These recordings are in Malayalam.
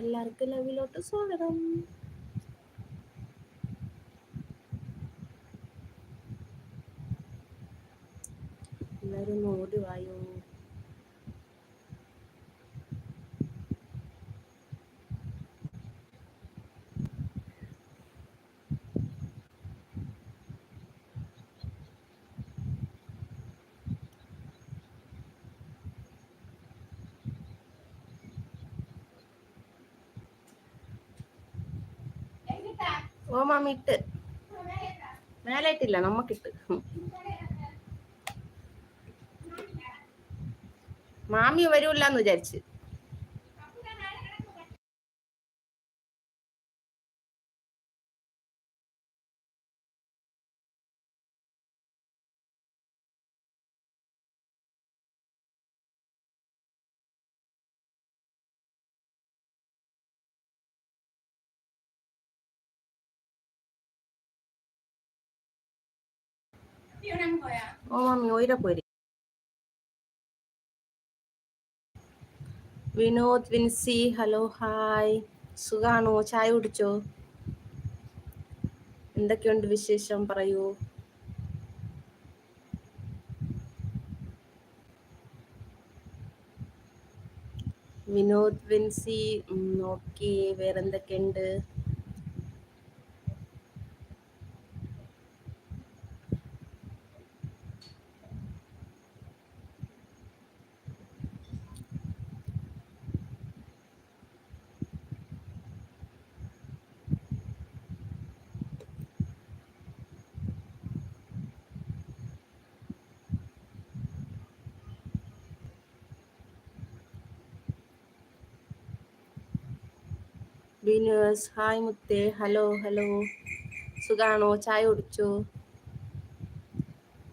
എല്ലാവർക്കും ലവിലോട്ട് സ്വാഗതം. ഓ മാമി ഇട്ട് മേലായിട്ടില്ല നമ്മക്കിട്ട്. മാമി വരൂല്ലെന്ന് വിചാരിച്ച്. ഓ മമ്മി ഓയിര പോരി വിനോദ് വിൻസി ഹലോ ഹായ് സുഖാണോ ചായ കുടിച്ചോ എന്തൊക്കെയുണ്ട് വിശേഷം? പറയൂ. വിനോദ് വിൻസി നോക്കി വേറെന്തൊക്കെയുണ്ട്? ബിനേഴ്സ് ഹായ് മുത്തേ. Hello hello. സുഖാണോ? ചായ കുടിച്ചോ?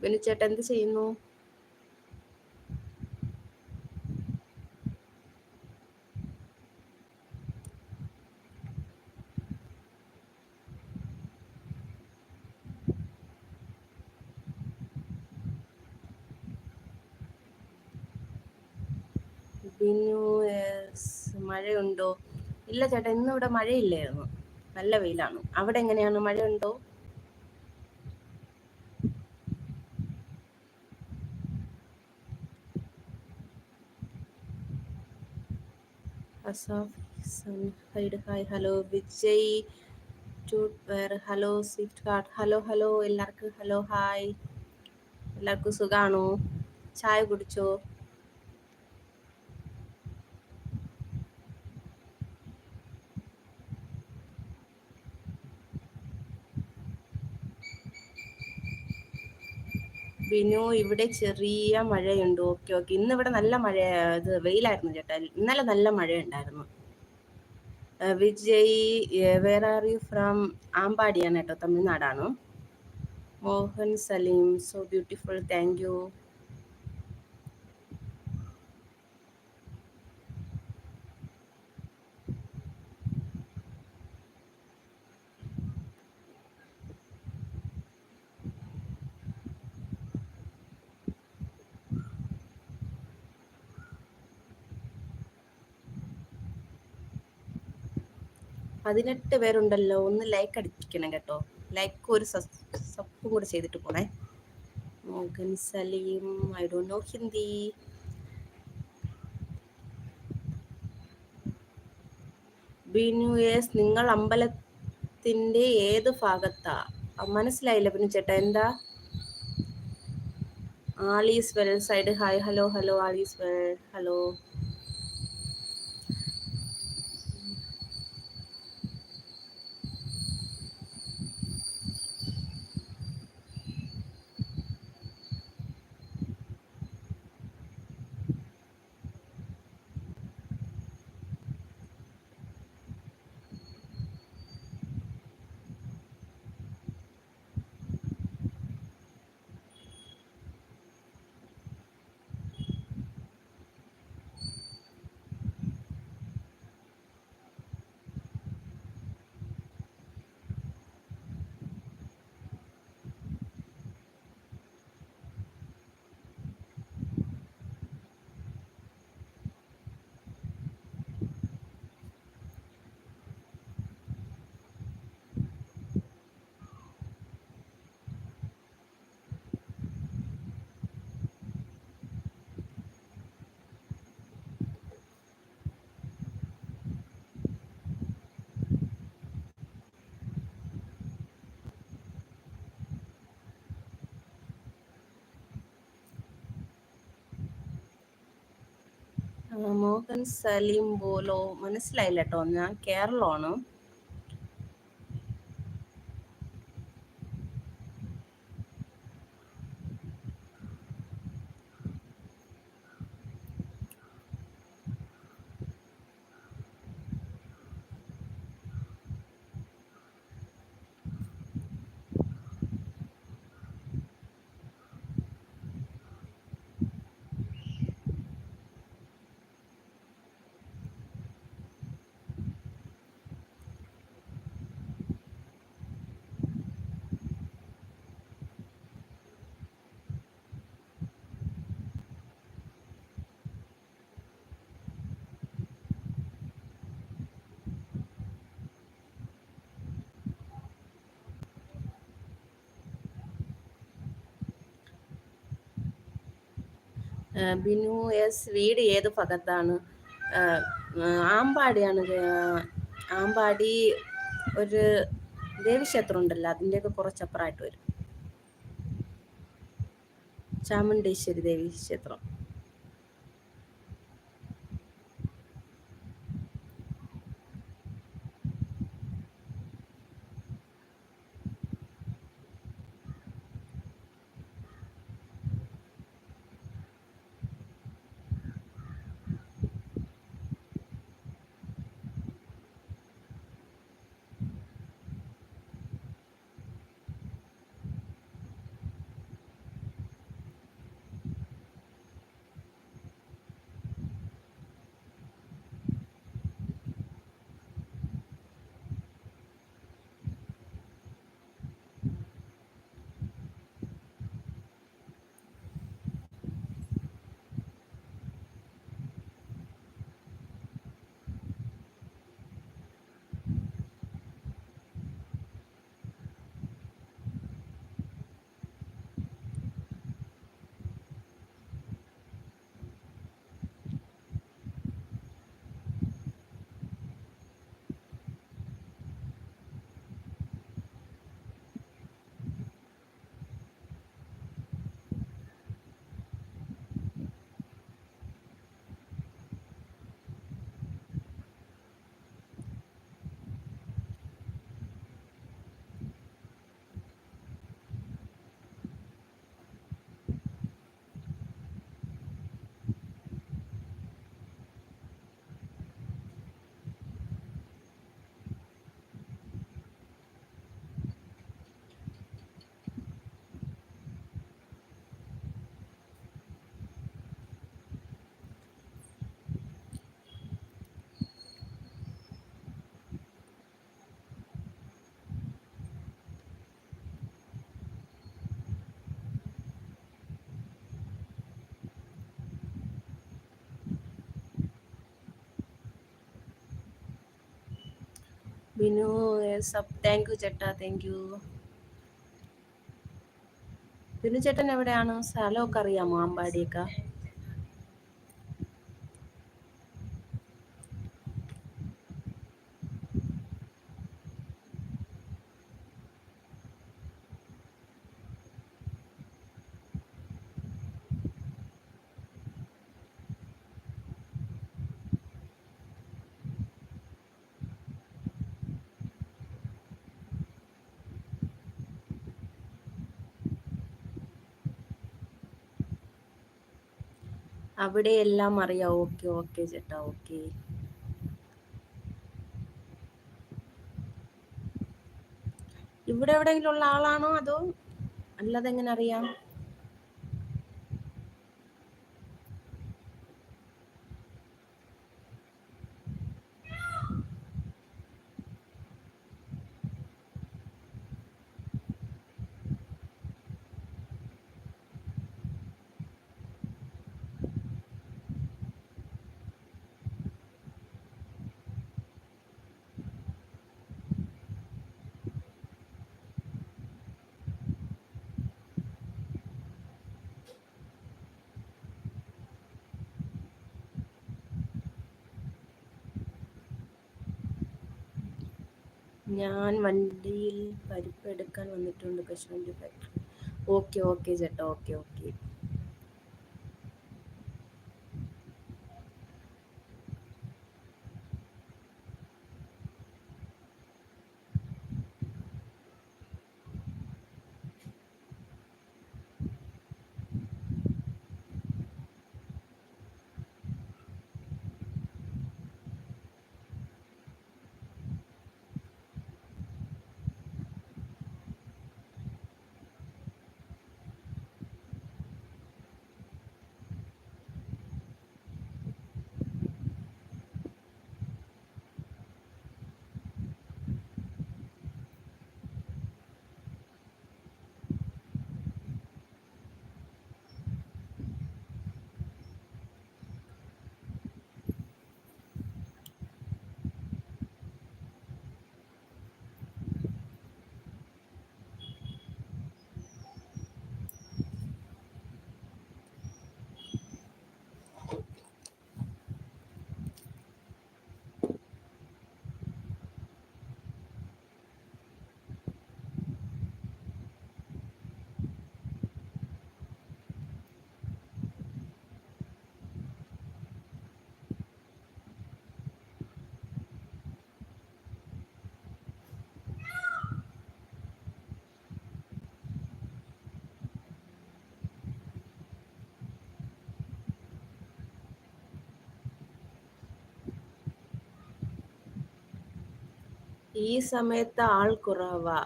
ബിനുചേട്ടൻ എന്ത് ചെയ്യുന്നു? മഴയുണ്ടോ? ഇല്ല ചേട്ടാ ഇന്ന് ഇവിടെ മഴയില്ലായിരുന്നു. നല്ല വെയിലാണ്. അവിടെ എങ്ങനെയാണ്? മഴയുണ്ടോ? ഹായ് ഹലോ വിജയ് വേറെ hello Swift card hello hello എല്ലാവർക്കും ഹലോ ഹായ്. എല്ലാവർക്കും സുഖാണോ? ചായ കുടിച്ചോ? ബിനു ഇവിടെ ചെറിയ മഴയുണ്ട്. Okay okay. ഇന്ന് ഇവിടെ നല്ല മഴ ഇത് വെയിലായിരുന്നു ചേട്ടാ. ഇന്നലെ നല്ല മഴയുണ്ടായിരുന്നു. Vijay where are you from ആമ്പാടിയാണ് കേട്ടോ തമിഴ്നാടാണ്. Mohan Salim so beautiful thank you പതിനെട്ട് പേരുണ്ടല്ലോ ഒന്ന് ലൈക്ക് അടിപ്പിക്കണം കേട്ടോ. ലൈക്ക് ഒരു സപ്പും കൂടെ ചെയ്തിട്ട് പോണേ. Mohan Salim I do know Hindi. Binu yes നിങ്ങൾ അമ്പലത്തിന്റെ ഏത് ഭാഗത്താ? മനസ്സിലായില്ല ബിനു ചേട്ടാ എന്താ? All is well side hi hello hello all is well hello. Mohan Salim ബോലോ മനസ്സിലായില്ല കേട്ടോ ഞാൻ കേരളമാണ്. ബിനു എസ് വീട് ഏത് ഭാഗത്താണ്? ആമ്പാടിയാണ് ആമ്പാടി ഒരു ദേവീക്ഷേത്രം ഉണ്ടല്ലോ അതിന്റെയൊക്കെ കുറച്ചപ്പുറമായിട്ട് വരും. ചാമുണ്ടേശ്വരി ദേവി ബിനു സബ് താങ്ക് യു ചേട്ടാ താങ്ക് യു ബിനു ചേട്ടൻ എവിടെയാണ്? സ്ഥലമൊക്കെ അറിയാമോ? അമ്പാടിയൊക്കെ? അവിടെ എല്ലാം അറിയാം. ഓക്കെ ഓക്കെ ചേട്ടാ ഓക്കെ. ഇവിടെ എവിടെയെങ്കിലും ഉള്ള ആളാണോ അതോ അല്ലാതെ എങ്ങനെ അറിയാം? ഞാൻ വണ്ടിയിൽ പരിപ്പ് എടുക്കാൻ വന്നിട്ടുണ്ട് കശുവണ്ടി ഫാക്ടറി ഓക്കെ ഓക്കെ ചേട്ടാ ഓക്കെ ഓക്കെ ഈ സമയത്ത് ആൾ കുറവാ.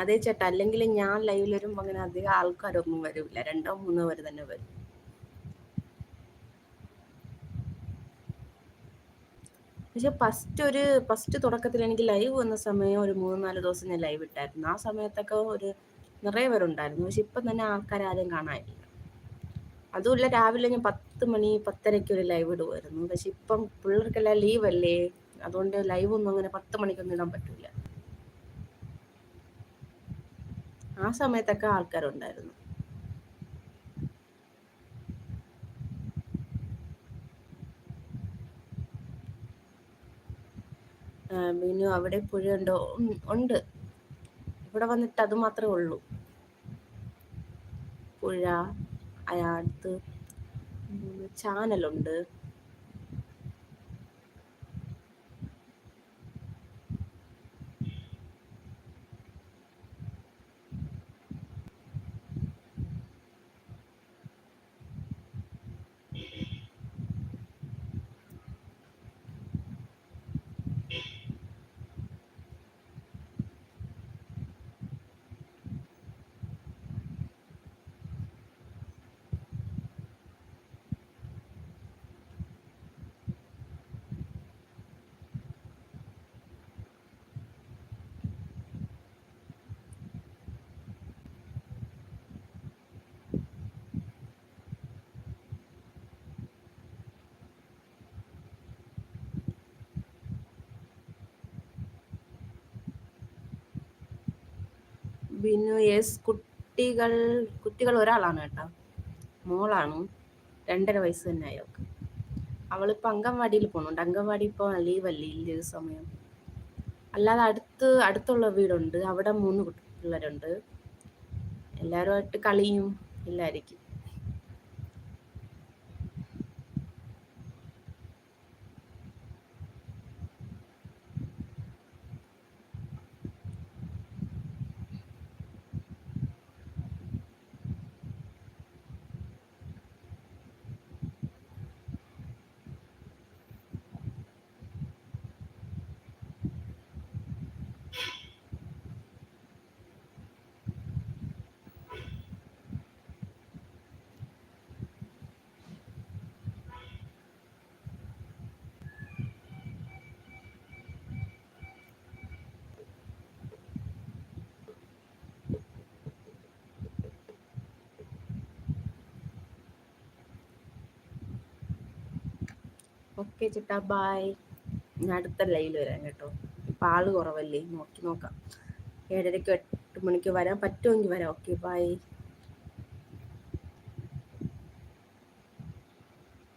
അതെ ചേട്ടാ അല്ലെങ്കിൽ ഞാൻ ലൈവിൽ വരുമ്പോൾ അങ്ങനെ അധികം ആൾക്കാരൊന്നും വരില്ല രണ്ടോ മൂന്നോ പേര് തന്നെ വരും. പക്ഷെ ഫസ്റ്റ് ഒരു ഫസ്റ്റ് തുടക്കത്തിൽ എനിക്ക് ലൈവ് വന്ന സമയം ഒരു മൂന്ന് നാല് ദിവസം ഞാൻ ലൈവ് ഇട്ടായിരുന്നു. ആ സമയത്തൊക്കെ ഒരു നിറയെ പേരുണ്ടായിരുന്നു. പക്ഷെ ഇപ്പം തന്നെ ആൾക്കാർ ആരും കാണാനില്ല. അതുമില്ല രാവിലെ ഞാൻ പത്ത് മണി പത്തരയ്ക്ക് ഒരു ലൈവ് ഇടുമായിരുന്നു പക്ഷെ ഇപ്പം പിള്ളേർക്കെല്ലാം ലീവല്ലേ അതുകൊണ്ട് ലൈവ് ഒന്നും അങ്ങനെ പത്ത് മണിക്കൊന്നും ഇടാൻ പറ്റില്ല ആ സമയത്തൊക്കെ ആൾക്കാരുണ്ടായിരുന്നു. ബിനു അവിടെ പുഴയുണ്ടോ ഉണ്ട്? ഇവിടെ വന്നിട്ട് അത് മാത്രമേ ഉള്ളൂ. പുഴ അടുത്ത് ചാനലുണ്ട്. ബിനു എസ് കുട്ടികൾ കുട്ടികൾ ഒരാളാണ് കേട്ടോ. മോളാണ്. രണ്ടര വയസ്സ് തന്നെ അയാൾക്ക് അവളിപ്പോൾ അംഗൻവാടിയിൽ പോകുന്നുണ്ട് അംഗൻവാടി ഇപ്പോൾ ലീവല്ലേ ഇല്ല സമയം. അല്ലാതെ അടുത്ത് അടുത്തുള്ള വീടുണ്ട്. അവിടെ മൂന്ന് പിള്ളേരുണ്ട് എല്ലാവരുമായിട്ട് കളിയും എല്ലായിരിക്കും ഓക്കെ ചേട്ടാ ബായ് ഞാൻ അടുത്ത ലൈവിൽ വരാം കേട്ടോ. ഇപ്പം ആൾ കുറവല്ലേ? നോക്കി നോക്കാം. ഏഴരയ്ക്ക് എട്ട് മണിക്ക് വരാൻ പറ്റുമെങ്കിൽ വരാം. Okay bye